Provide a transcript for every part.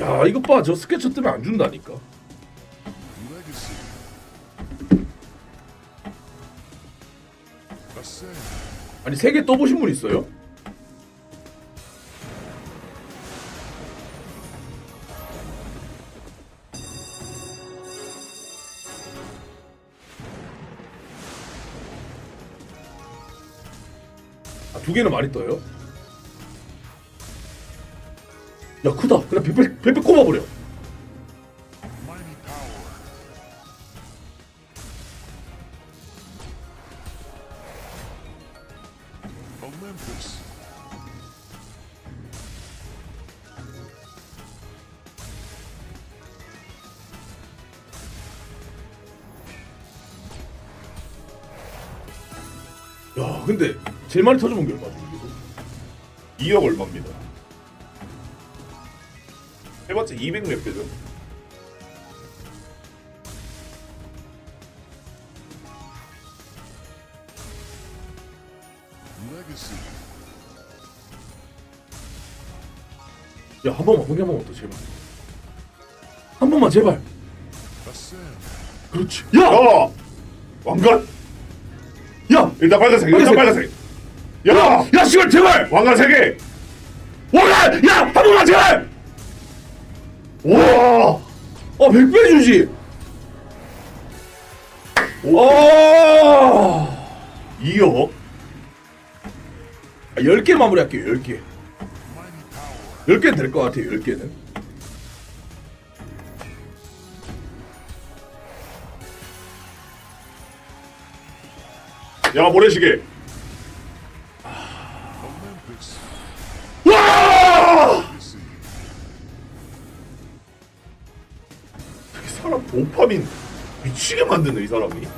야 이것 봐저 스케쳐 때문에 안 준다니까. 아니 세개 떠보신 분 있어요? 아, 두 개는 많이 떠요? 야 크다 그냥 벽벽 벽벽 꼽아버려. 야 근데 제일 많이 터져본 게 얼마죠 이거? 2억 얼마입니다. 해봤자 200몇 배죠. Legacy. 야한 번만 공개 한 번만 더 제발 한 번만 제발. 그렇지 야! 야! 왕관? 야! 일단 빨간색, 일단 빨간색. 야! 야 시발 제발! 왕관 3개! 와라! 야! 한 번만 제발! 와! 어 100배 주지 어 2억? 아, 10개 마무리할게요 10개 Mighty power. 10개는 될 것 같아요 10개는 야, 모래시계. 도파민 미치게 만드네, 이 사람이.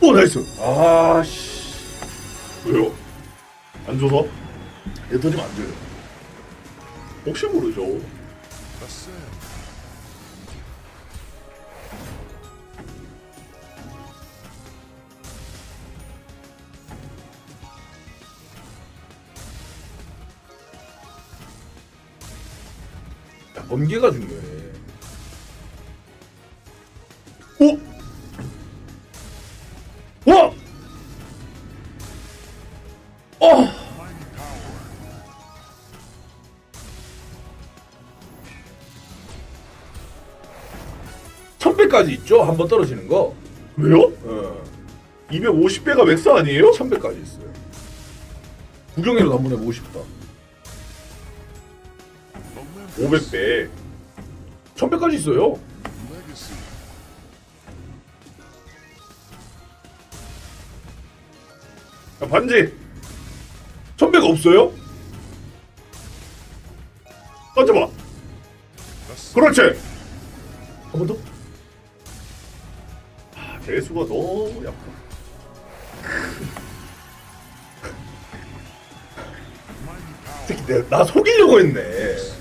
오 나이스 아씨 왜요? 안 줘서? 얘 터지면 안 돼요 혹시 모르죠. 야, 번개가 중요 오! 와! 어! Power. 천배까지 있죠? 한 번 떨어지는 거 왜요? 어. 250배가 맥스 아니에요? 1000배까지 있어요. 구경이라도 한번 해보고 싶다. Olympus. 500배. 1000배까지 있어요. 야, 반지. 1000배가 없어요? 던져봐. 그렇지. 한 번 더? 아, 대수가 너무 power. 새끼 내가 나 속이려고 했네.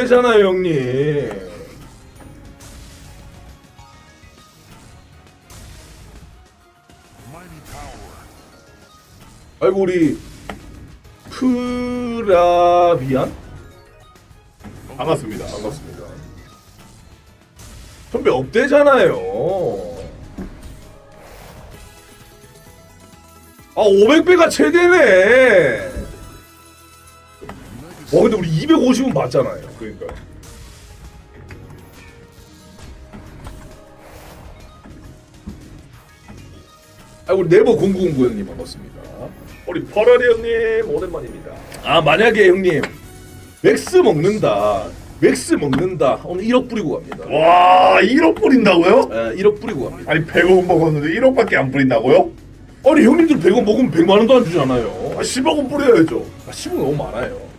1000배 없대잖아요, 형님. 아이고 우리 프라비안 반갑습니다. 반갑습니다. 1000배 없대잖아요. 아 500배가 최대네. 와 근데 우리 250은 맞잖아요. 그러니까. 아 우리 네버 0909 형님 반갑습니다. 우리 퍼러리 형님 오랜만입니다. 아 만약에 형님 맥스 먹는다. 맥스 먹는다. 오늘 1억 뿌리고 갑니다. 와, 1억 뿌린다고요? 예, 1억 뿌리고 갑니다. 아니 100억 먹었는데 1억밖에 안 뿌린다고요? 아니 형님들 100원 먹으면 100만 원도 안 주잖아요. 아, 10억은 뿌려야죠. 아, 10억 너무 많아요.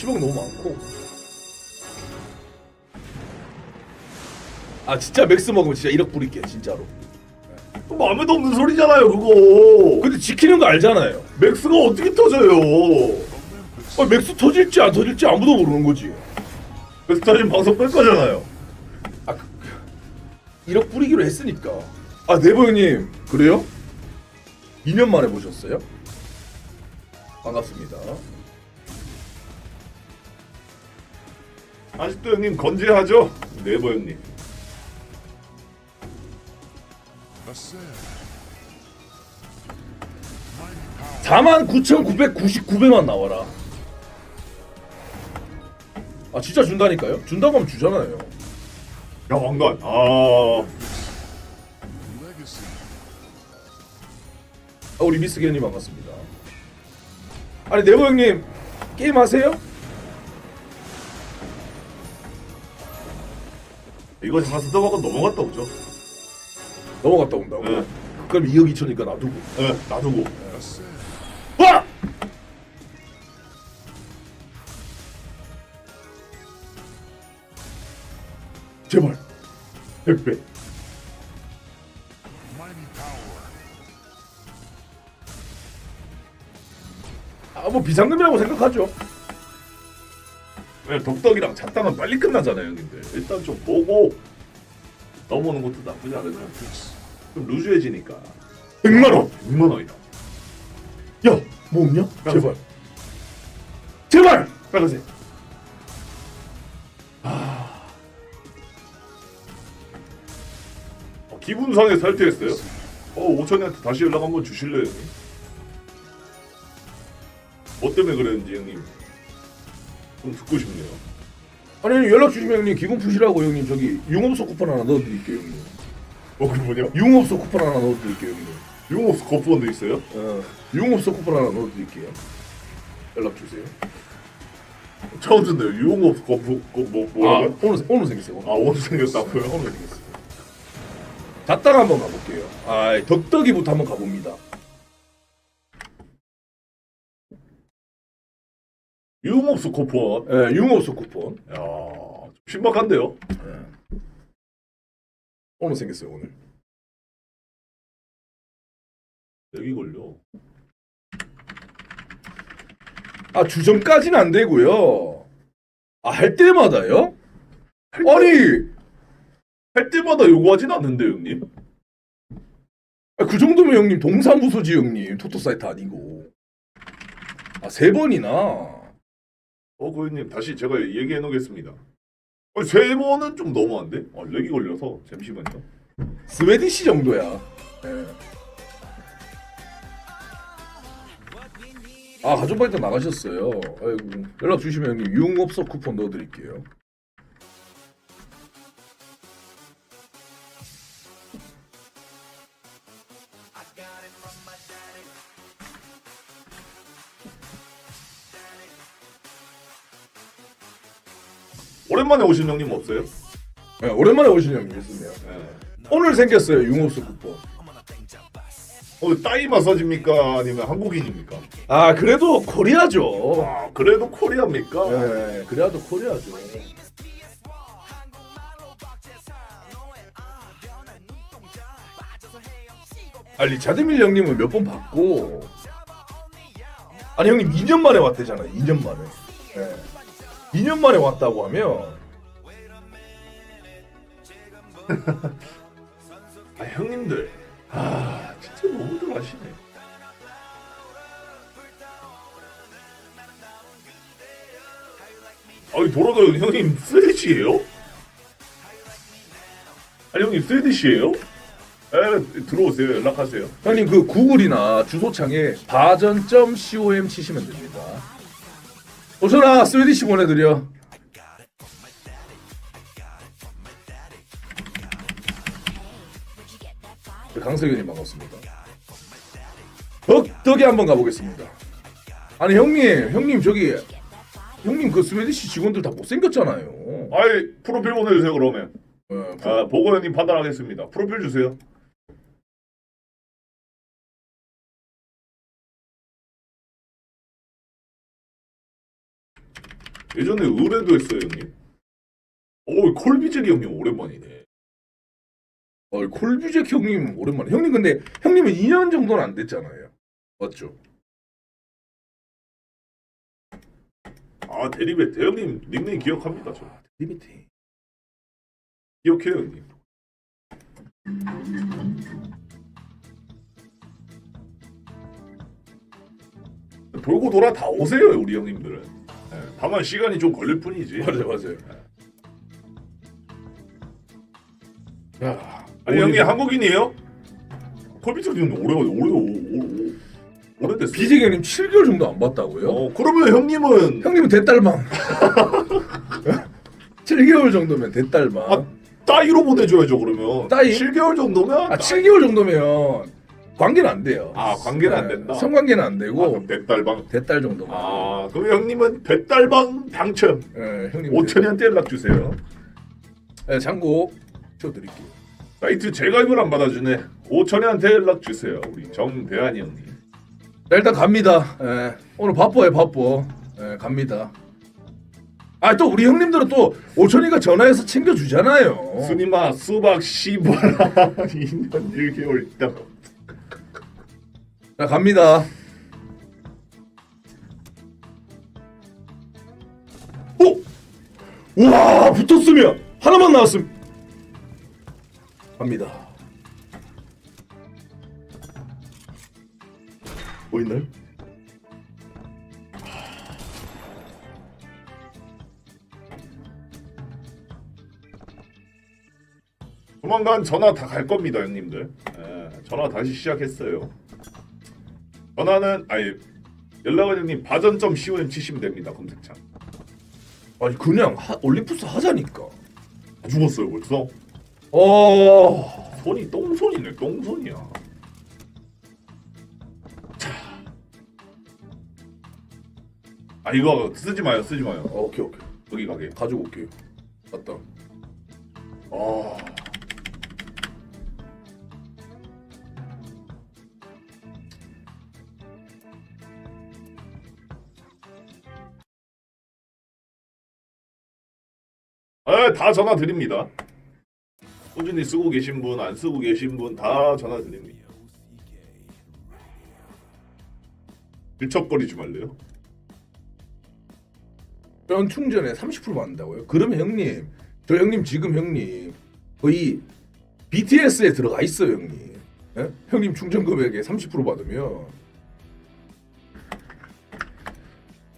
예, 10억 너무 많고. 아 진짜 맥스 먹으면 진짜 1억 뿌릴게 진짜로. 마음에도 없는 소리잖아요 그거. 근데 지키는 거 알잖아요. 맥스가 어떻게 터져요? 아, 맥스 터질지 안 터질지 아무도 모르는 거지. 맥스 터지면 방송 끌 거잖아요. 아, 그, 1억 뿌리기로 했으니까. 아, 네버 형님. 그래요? 2년 만에 보셨어요? 반갑습니다. 아직도 형님 건재하죠? 네버 형님. Ascend. Mighty power. 49,999배만 나와라. 아, 진짜 준다니까요? 준다고 하면 주잖아요. 야 왕관. 아 Legacy. 아, 우리 미스 기현님 반갑습니다. 아니, 네버 형님, 게임 하세요? 이거 잠깐 쓰다 보고 넘어갔다 오죠. 넘어갔다 온다고? 네. 그럼 2억 2천이니까 놔두고. 네, 놔두고. 와! 제발 100배 Mighty power. 아뭐 비상금이라고 생각하죠 네, 덕덕이랑 잣당은 빨리 끝나잖아요, 형님들. 일단 좀 보고 넘어오는 것도 나쁘지 않아요. 좀 루즈해지니까. 100만원 6만 원이다. 야 뭐 없냐? 제발 제발 빨간색. 아, 기분 상해 살퇴했어요. 어, 오천이한테 다시 연락 한번 주실래요, 형님? 뭐 때문에 그랬는지 형님 좀 듣고 싶네요. 아니 형님 연락 주시면 형님 기분 푸시라고 형님 저기 융업소 쿠폰 하나 넣어드릴게요 형님 어, 그 뭐냐? 융업소 쿠폰 하나 넣어드릴게요 형님 유흥업소 거푸원도 있어요? 어, 융업소 쿠폰 하나 넣어드릴게요 연락 주세요 처음 듣네요. 유흥업소 거푸 거, 뭐 아 뭐라고요? 오늘 오늘 생겼어요 아, 오늘 생겼다고요? 오늘 생겼어요 잤다가 한번 가볼게요 아 덕덕이부터 한번 가봅니다 유흥업소 거푸원. 예, 융업소 쿠폰 야, 좀 신박한데요? 오늘 생겼어요 오늘 여기 걸려. 아 주점까지는 안 되고요 아 할 때마다요? 아니 할 때마다 요구하진 않는데 형님. 아, 그 정도면 형님 동사무소지 형님 토토 사이트 아니고 아 세 번이나 어, 고객님 다시 제가 얘기해 놓겠습니다. 어, 세 번은 좀 너무한데? 아, 렉이 걸려서 잠시만요. 스웨디시 정도야 예. 아 가족바이트 나가셨어요 아이고 연락 주시면 형님 융업소 쿠폰 넣어드릴게요 오랜만에 오신 형님 없어요? 예, 오랜만에 오신 형님 네. 오늘 생겼어요 융업소 쿠폰 어, 따이 마사지입니까? 아니면 한국인입니까? 아 그래도 코리아죠 아, 그래도 코리아입니까? 예, 그래도 코리아죠 아 리차드밀 형님은 몇 번 봤고 아니 형님 2년 만에 왔대잖아요 2년 만에 예. 2년 만에 왔다고 하면 아, 형님들. 아, 진짜 너무들 하시네. 아니, 돌아가요. 형님, 스웨디시예요 아니, 형님, 스웨디시예요 에, 들어오세요. 연락하세요. 형님 그 구글이나 주소창에 바전.com 치시면 됩니다 오셔라 스웨디시 보내드려 네, 강석현님 반갑습니다 덕덕이 한번 가보겠습니다 아니 형님 형님 저기 형님 그 스웨디시 직원들 다 못생겼잖아요 아이, 프로필 보내주세요, 그러면. 예, 아, 보고 형님 판단하겠습니다. 프로필 주세요. 예전에 의뢰도 했어요, 형님. 오, 콜비제리 형님 오랜만이네. 어, 콜뷰잭 형님 오랜만에. 형님 근데 형님은 2년 정도는 안 됐잖아요. 맞죠? 아 대리베 대형님 닉네임 기억합니다 저. 리미티. 기억해요 형님. 돌고 돌아 다 오세요 우리 형님들은. 예, 다만 시간이 좀 걸릴 뿐이지. 맞아요, 맞아요. 야, 아니 형님 한국인이에요? 콜비트 님 오래 오래 오래 오래 오래됐어요. 비잭 형님 7개월 정도 안 봤다고요? 어 그러면 형님은 형님은 대딸방. 7개월 정도면 대딸방. 아, 따위로 보내줘야죠 그러면. 따위? 7개월 정도면 아, 7개월 정도면 관계는 안 돼요. 아, 관계는 안 네, 된다? 성관계는 안 아, 되고 그럼 백달방. 대딸 정도만. 아 그럼 형님은 백달방 당첨. 예, 형님. 5천이한테 연락 주세요. 예, 참고 쳐 드릴게요. 사이트 재가입을 안 받아주네. 5천이한테 연락 주세요. 우리 정대한이 형님. 자, 일단 갑니다. 예, 오늘 바빠요, 바빠. 예, 갑니다. 아, 또 우리 형님들은 또 오천이가 전화해서 챙겨주잖아요. 스님아 수박 씨발아 2년 1개월 있다. 자, 갑니다. 오! 우와, 붙었으면 하나만 나왔음. 갑니다. 뭐 있나요? 조만간 전화 다 갈 겁니다 형님들. 예, 전화 다시 시작했어요. 전화는 아니 연락은 형님 바전점 COM 치시면 됩니다 검색창. 아니 그냥 하, 올림푸스 하자니까. 다 죽었어요 벌써. 어. 손이 똥손이네 똥손이야. 자. 아 이거 쓰지 마요 쓰지 마요. 어, 오케이 오케이. 여기 가게. 가지고 올게요. 맞다. 아. 아, 다 전화 드립니다. 꾸준히 쓰고 계신 분, 안 쓰고 계신 분 다 전화 드립니다. 들척거리지 말래요. 뼈 충전에 30% 받는다고요? 그러면 형님, 저 형님 지금 형님 거의 BTS에 들어가 있어요, 형님. 예? 형님 충전 금액에 30% 받으면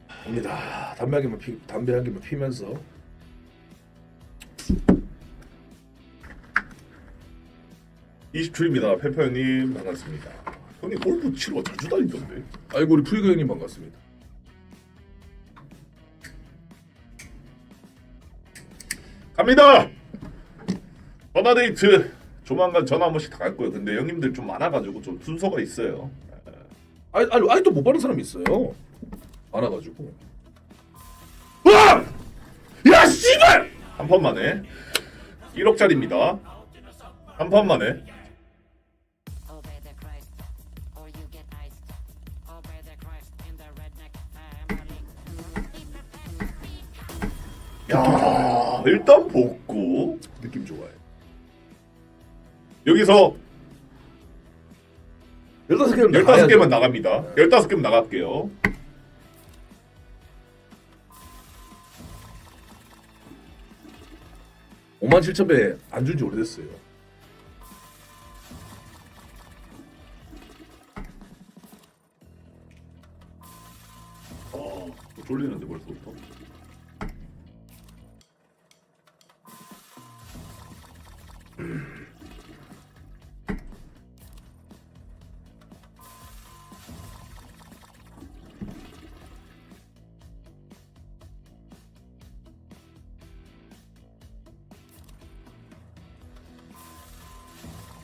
갑니다. 담배 한 개만 피, 담배 한 개만 피면서 27입니다. 페퍼 형님 반갑습니다. 형님 골프 치러 자주 다니던데. 아이고 우리 프리그 형님 반갑습니다. 갑니다. 전화 데이트 조만간 전화 한 번씩 다 갈 거예요. 근데 형님들 좀 많아가지고 좀 순서가 있어요. 아니 아니 아직도 못 받는 사람 있어요. 많아가지고. 와! 야 씨발! 한 판 만에 1억짜리입니다. 한 판 만에 Obey the Christ, or you get iced. Obey the Christ in the redneck family. 야 일단 복구 느낌 좋아요. 여기서 15개는 15개만 나갑니다. 15개만 나갈게요. 5만 7천 배 안 준 지 오래됐어요. 어, 졸리는데 벌써부터.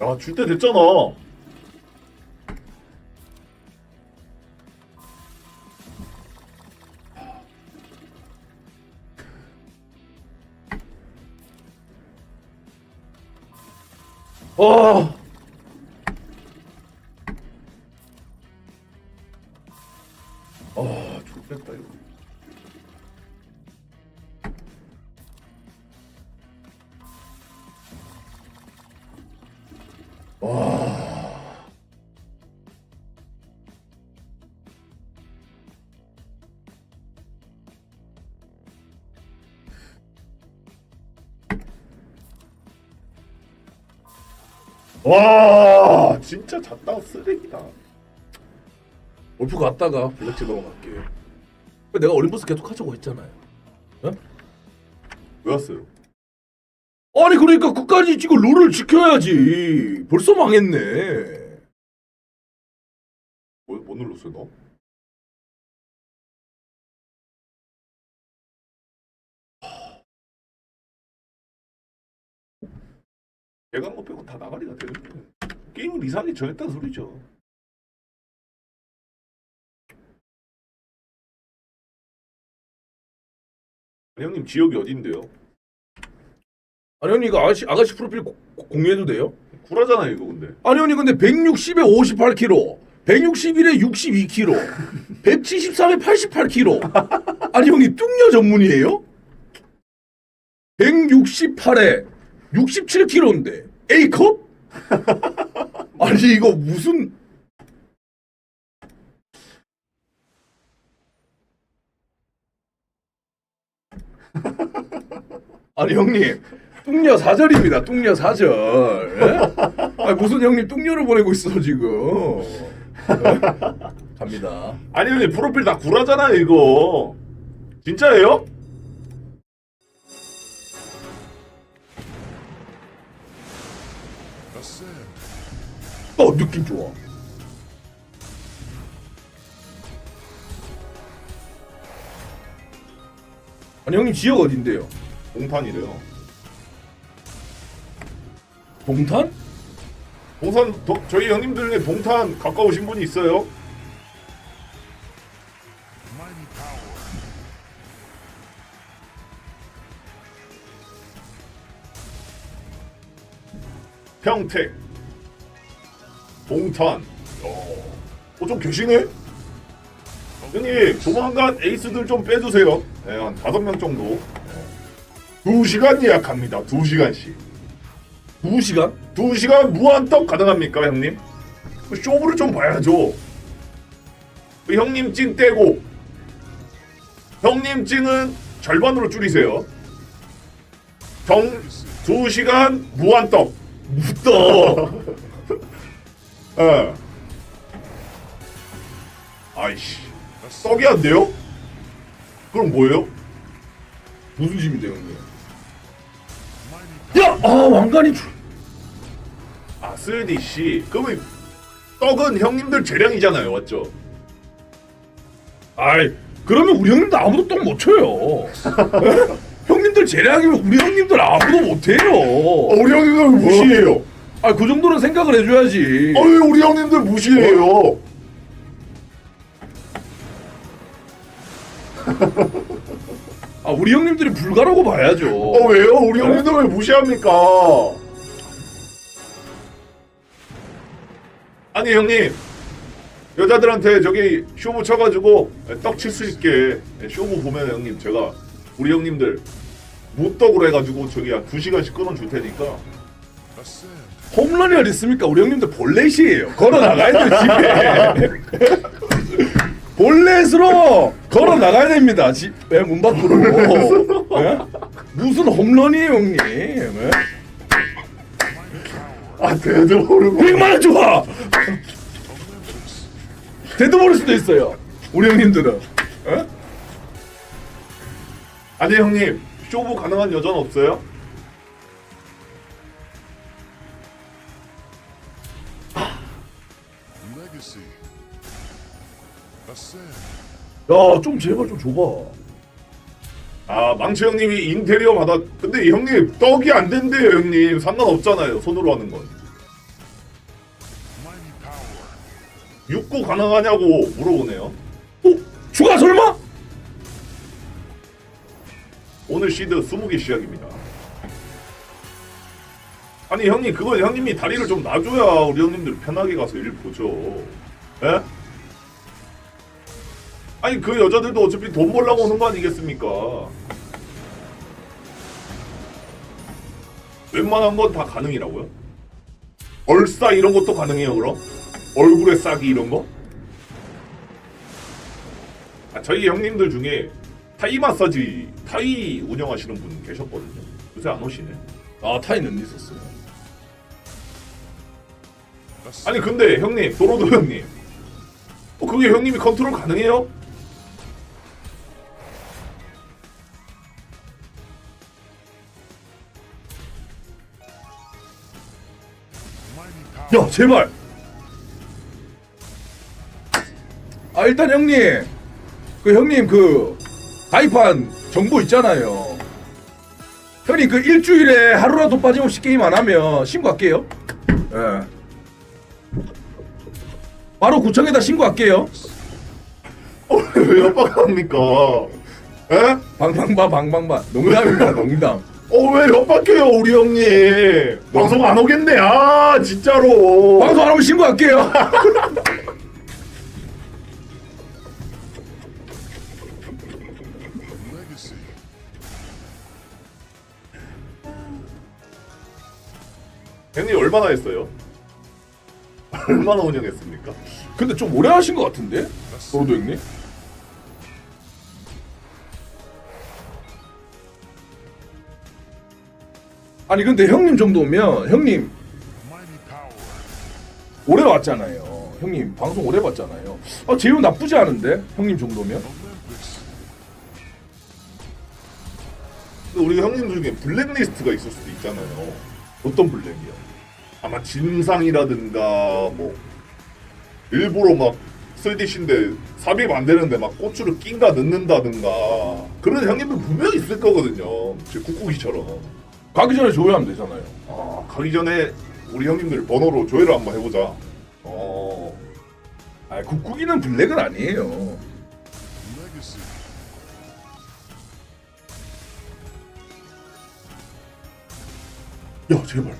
야, 줄때 됐잖아. 와. 와 진짜 잣다 쓰레기다. 올프 갔다가 블랙지 넘어갈게요. 내가 올림포스 계속 하자고 했잖아요. 왜 왔어요? 아니 그러니까 끝까지 지금 룰을 지켜야지. 벌써 망했네. 뭐, 뭐 눌렀어요 너? 뭐 빼고 다 나가리가 되는데 게임을 이상하게 정했다는 소리죠. 형님 지역이 어딘데요? 아니 형님 이거 아가씨 아가씨 프로필 고- 고- 공유해도 돼요? 구라잖아요 이거 근데. 아니 형님 근데 160에 58kg, 161에 62kg, 173에 88kg. 아니 형님 뚱녀 전문이에요? 168에 67kg인데 A컵? 아니 이거 무슨 아니 형님 뚱녀 사절입니다. 뚱녀 사절. 예? 아 무슨 형님 뚱녀를 보내고 있어 지금. 예? 갑니다. 아니 형님 프로필 다 구라잖아요 이거. 진짜예요? 어 느낌 좋아. 아니 형님 지역 어딘데요? 봉탄이래요. 동탄? 도, 저희 형님들 중에 봉탄 가까우신 분이 있어요? 평택, 봉탄. 어, 어, 좀 계시네? 형님, 조만간 에이스들 좀 빼주세요. 네, 한 다섯 명 정도. 두 시간 예약합니다. 두 시간씩. 두 시간? 두 시간 무한떡 가능합니까, 형님? 그 쇼부를 좀 봐야죠. 그 형님 찡 떼고, 형님 찡은 절반으로 줄이세요. 정, 두 시간 무한떡. 무떡. 예. 아이씨. 떡이 안 돼요? 그럼 뭐예요? 무슨 짐인데 형님? 야, 아 왕관이 줄. 아, 쓰디 씨. 그러면 떡은 형님들 재량이잖아요, 맞죠? 아이 그러면 우리 형님들 아무도 똥못 쳐요. 에? 형님들 재량이면 우리 형님들 아무도 못 해요. 어, 우리 형님들 무시해요. 아 그 정도는 생각을 해줘야지. 어이, 우리 형님들 무시해요. 아 우리 형님들이 불가라고 봐야죠. 어, 왜요? 우리 형님들 왜 무시합니까? 아니, 형님. 여자들한테 저기 쇼부 쳐가지고 떡 칠 수 있게 쇼부 보면 형님 제가 우리 형님들 무떡으로 해가지고 저기 한두 시간씩 끊어줄 테니까. 홈런이 어디 있습니까? 우리 형님들 볼넷이에요. 걸어 나가야 돼 집에. 볼넷으로 걸어 나가야 됩니다. 집문 밖으로. 예? 무슨 홈런이에요, 형님? 예? 아 100만 원 좋아. 모를 수도 있어요. 우리 형님들은. 예? 아니 형님 쇼부 가능한 여자는 없어요? 야, 좀 제발 좀 줘봐. 아 망치 형님이 인테리어 받아 근데 형님 떡이 안 된대요 형님 상관없잖아요 손으로 하는 건. 육구 가능하냐고 물어보네요 오늘 시드 20개 시작입니다 아니 형님 그건 형님이 다리를 좀 놔줘야 우리 형님들 편하게 가서 일 보죠 에? 아니 그 여자들도 어차피 돈 벌려고 오는 거 아니겠습니까 웬만한 건 다 가능이라고요? 얼싸 이런 것도 가능해요 그럼? 얼굴에 싸기 이런 거? 아, 저희 형님들 중에 타이 마사지 타이 운영하시는 분 계셨거든요. 요새 안 오시네. 아, 타이는 있었어요. 아니 근데 형님 도로도 형님. 어, 그게 형님이 컨트롤 가능해요? 야 제발! 아 일단 형님. 그 형님 그 가입한 정보 있잖아요. 형님 그 일주일에 하루라도 빠짐없이 게임 안 하면 신고할게요. 예. 바로 구청에다 신고할게요. 어, 왜 협박합니까? 에? 방방바 방방바. 농담입니다 농담. 어왜 협박해요 우리 형님? 방송 안 오겠네. 아 진짜로. 방송 안 하면 신고할게요 얼마나 했어요? 얼마나 운영했습니까? 근데 좀 오래 하신 것 같은데 도로도 형님 아니 근데 형님 정도면 형님. 오래 왔잖아요 형님 방송 오래 봤잖아요 아 제휴 나쁘지 않은데 형님 정도면 Olympus. 근데 우리 형님 중에 블랙리스트가 있을 수도 있잖아요 어떤 블랙이요 아마 진상이라든가 뭐 일부러 막 쓸디신데 삽입 안 되는데 막 고추를 낀가 넣는다든가 그런 형님들 분명히 있을 거거든요. 제 국국이처럼. 가기 전에 조회하면 되잖아요. 아 가기 전에 우리 형님들 번호로 조회를 한번 해보자. 어. 아 국국이는 블랙은 아니에요. 야 제발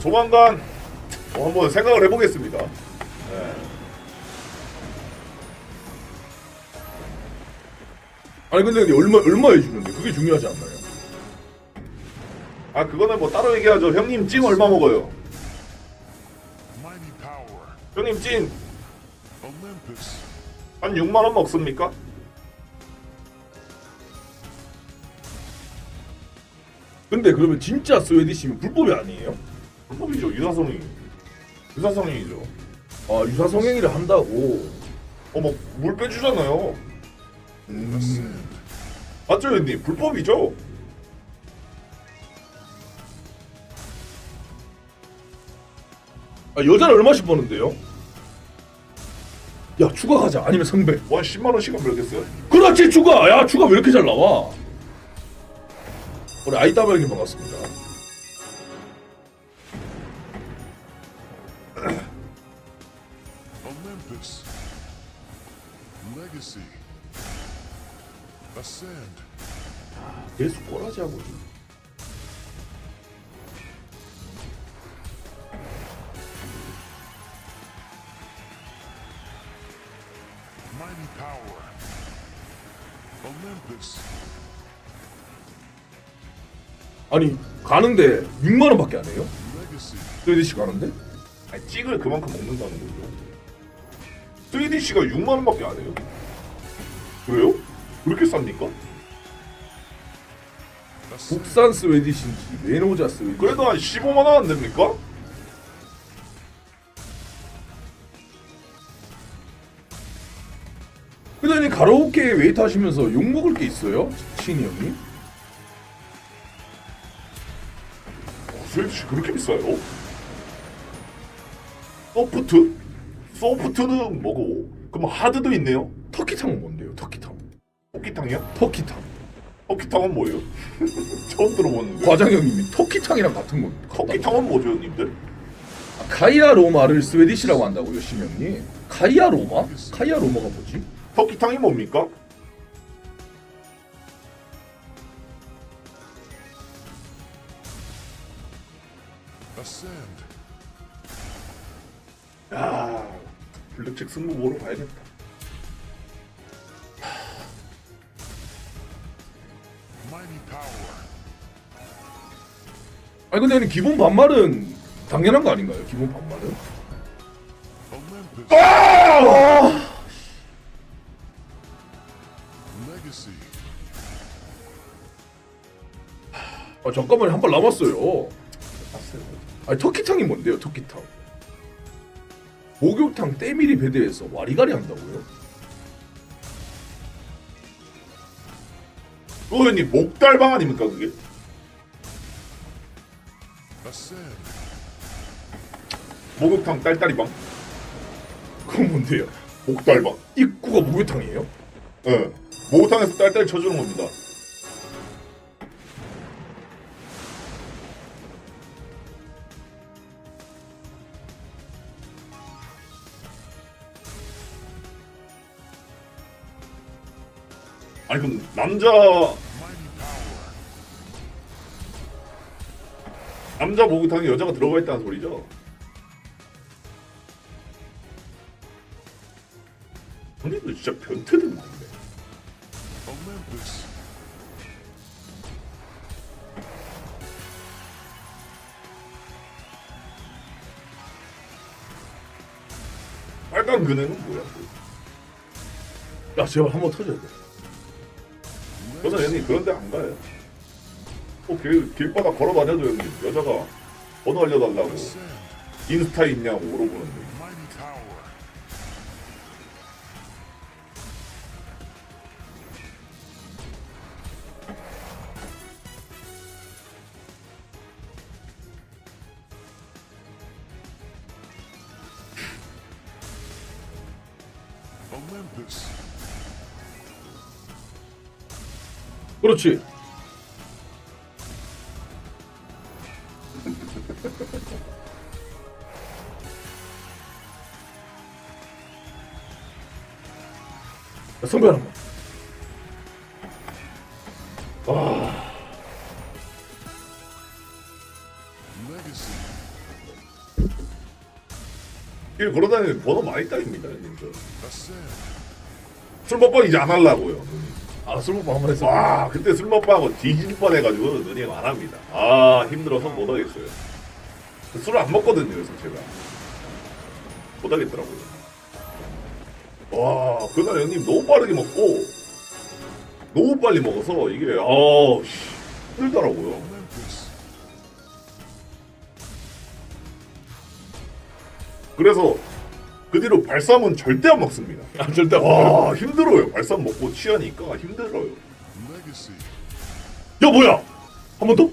조만간 어, 한번 생각을 해보겠습니다 네. 아니 근데 얼마 얼마 해주는데 그게 중요하지 않나요 아 그거는 뭐 따로 얘기하죠 형님 찜 얼마 먹어요. 형님 찜한 Olympus. 6만 원 먹습니까? 근데 그러면 진짜 스웨디시면 불법이 아니에요 불법이죠. 유사성이. 유사성이죠. 아 유사 성행위를 한다고? 어머 물 빼주잖아요. 음. 맞죠 형님? 불법이죠? 아, 여자는 얼마씩 버는데요? 야 추가 가자. 아니면 성배. 뭐한 10만 원씩은 벌겠어요? 그렇지 추가! 야 추가 왜 이렇게 잘 나와? 우리 아이따마 형님 반갑습니다 Legacy. Ascend. 계속 꼬라지 하고 있네. Mighty power. Olympus. 아니 가는데 6만 원밖에 안 해요? Legacy. 스웨디시 가는데? 아니 찍을 그만큼 먹는다는 거죠 스위디시가 6만원밖에 안 해요 그래요? 그렇게 쌉니까? 국산 스웨디시인지 메노자 스웨디시 그래도 한 15만원 안 됩니까? 아니 가라오케 웨이터 하시면서 욕 먹을 게 있어요? 신이 형님? 스위디시 그렇게 비싸요? 소프트? 소프트는 뭐고? 그럼 하드도 있네요? 터키탕은 뭔데요? 터키탕 토끼탕이요? 터키탕 토끼탕은 뭐예요? 처음 들어보는데 과장 형님이 터키탕이랑 같은 거 토끼탕은 뭐죠 형님들? 아, 카이아 로마를 스웨디시라고 한다고요 신 형님? 카이아 로마? 카이아 로마가 뭐지? 토끼탕이 뭡니까? 야 블랙잭 승부 보러 가야겠다 power. 아니 근데 형님 기본 반말은 당연한 거 아닌가요? 기본 반말은? 아! Legacy. 아 잠깐만 한 발 남았어요. 봤어요. 아니 터키탕이 뭔데요 터키탕? 목욕탕 때밀이 배대에서 와리가리 한다고요? 그거 형님 목달방 아닙니까 그게? 목욕탕 딸딸이방? 그건 뭔데요? 목달방. 입구가 목욕탕이에요? 예. 목욕탕에서 딸딸 쳐주는 겁니다. 아니 그럼 남자. 남자 목욕탕에 여자가 들어가 있다는 소리죠? 형님도 진짜 변태들. Olympus. 빨간 그네는 뭐야? 야 제발 한번 터져야 돼. 저는 형님 그런 데 안 가요. 뭐 길, 길바닥 걸어 다녀도 형님 여자가 번호 알려달라고. 인스타 있냐고 물어보는데 그렇지. 야, 선배야. Legacy. 길 걸어 다니는 번호 많이 따입니다. Ascend. 술 먹방 이제 안 하려고요 아 술먹방 한번 했어. 와 그때 술 먹방하고 뒤질 뻔해가지고 누님 안 합니다 아 힘들어서 못 하겠어요 술을 안 먹거든요 그래서 제가 못 하겠더라고요 와 그날 형님 너무 빠르게 먹고 너무 빨리 먹어서 이게 씨 힘들더라고요. 그래서 그 뒤로 발삼은 절대 안 먹습니다 아 절대 안 먹어요. 와 힘들어요 발삼 먹고 취하니까 힘들어요. 야 뭐야 한 번 더?